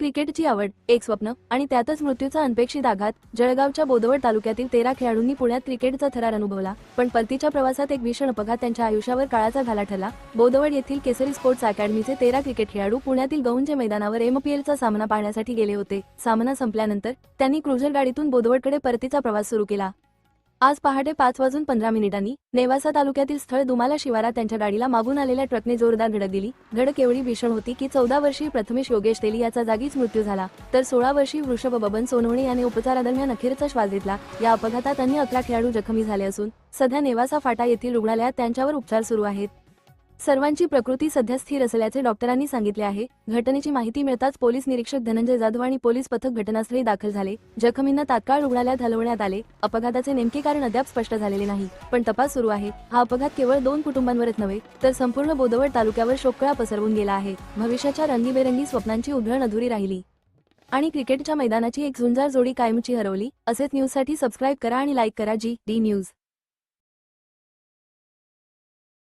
क्रिकेटची आवड एक स्वप्न आणि त्यातच मृत्यूचा अनपेक्षित आघात जळगावच्या बोदवड तालुक्यातील तेरा खेळाडूंनी पुण्यात क्रिकेटचा थरार अनुभवला. पण परतीच्या प्रवासात एक भीषण अपघात त्यांच्या आयुष्यावर काळाचा घाला ठरला. बोदवड येथील केसरी स्पोर्ट्स अकॅडमीचे तेरा क्रिकेट खेळाडू पुण्यातील गौंजे मैदानावर एमपीएलचा सामना पाहण्यासाठी गेले होते. सामना संपल्यानंतर त्यांनी क्रुझर गाडीतून बोदवडकडे परतीचा प्रवास सुरू केला. आज पहाटे पाच वाजून पंधरा मिनिटांनी नेवासा तालुक्यातील स्थळ दुमाला शिवारात त्यांच्या गाडीला मागून आलेल्या ट्रकने जोरदार धडक दिली. धडक एवढी भीषण होती की चौदा वर्षीय प्रथमेश योगेश तेली याचा जागीच मृत्यू झाला. तर सोळा वर्षीय वृषभ बबन सोनवणे याने उपचारादरम्यान अखेरचा श्वास घेतला. या अपघातात अन्य अकरा खेळाडू जखमी झाले असून सध्या नेवासा फाटा येथील रुग्णालयात त्यांच्यावर उपचार सुरू आहेत. सर्वांची प्रकृती सध्या स्थिर असल्याचे डॉक्टरांनी सांगितले आहे. घटनेची माहिती मिळताच पोलीस निरीक्षक धनंजय जाधव आणि पोलीस पथक घटनास्थळी दाखल झाले. जखमींना तात्काळ रुग्णालयात हलवण्यात आले. अपघाताचे नेमके कारण अद्याप स्पष्ट झालेले नाही. पण तपास सुरू आहे. हा अपघात केवळ दोन कुटुंबांवरच नव्हे तर संपूर्ण बोदवड तालुक्यावर शोककळा पसरवून गेला आहे. भविष्याच्या रंगीबेरंगी स्वप्नांची उधळण अधुरी राहिली. आणि क्रिकेटच्या मैदानाची एक झुंजार जोडी कायमची हरवली. असेच न्यूजसाठी सबस्क्राईब करा आणि लाईक करा जी डी न्यूज